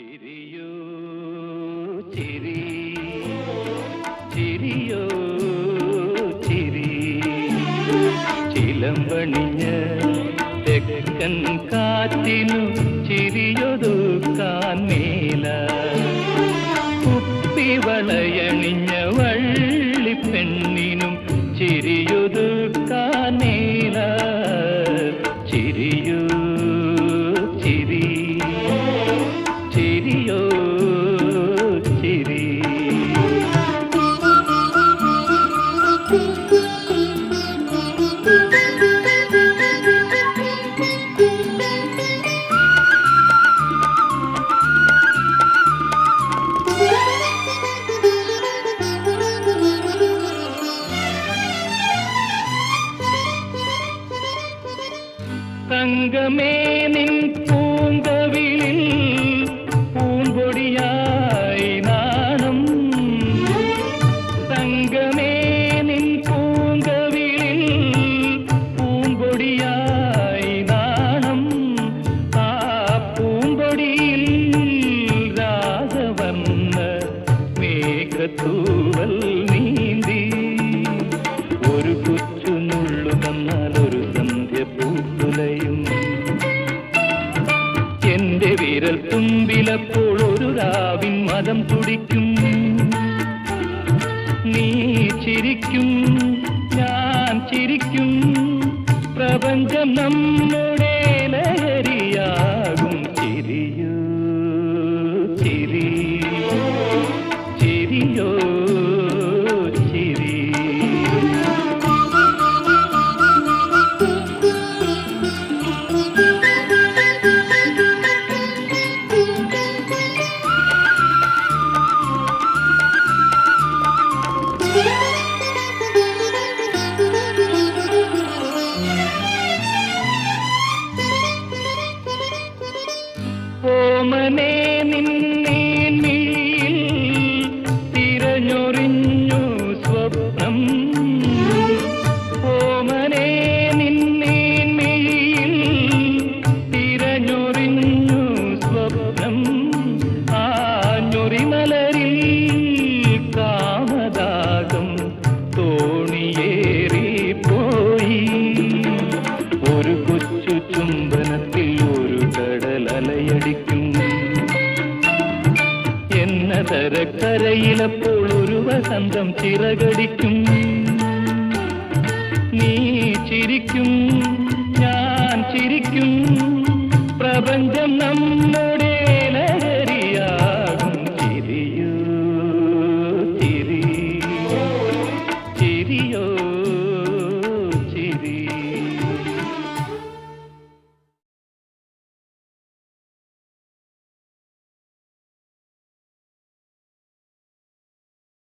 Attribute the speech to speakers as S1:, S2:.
S1: ചിരിയോ ചിരി ചിരിയോ ചിരി ചിലമ്പണിഞ്ഞ തെക്കൻ കാറ്റിനു ചിരിയൊതുക്കാൻ മേല. കുപ്പി വള്ളിപ്പെണ്ണിനും தங்கமே நின் பூந்தவிழில் பூம்பொடியாய் நாணம் தங்கமே நின் பூந்தவிழில் பூம்பொடியாய் நாணம் ஆ பூம்பொடியில் ராகவன்ன மேகத்தூவல் പൂത്തുലയും എന്റെ വിരൽ തുമ്പിലപ്പോൾ ഒരു രാവിൻ മതം തുടിക്കും നീ ചിരിക്കും ഞാൻ ചിരിക്കും. പ്രപഞ്ചം നമ്മുടെ ചുംബനത്തിൽ ഒരു കടൽ അലയടിക്കും. എന്ന തരക്കരയിലപ്പോൾ ഒരു വസന്തം ചിറകടിക്കും. നീ ചിരിക്കും ഞാൻ ചിരിക്കും. പ്രപഞ്ചം നമ്മുടെ ലഹരിയാകും. ചിരിയോ ചിരിയോ.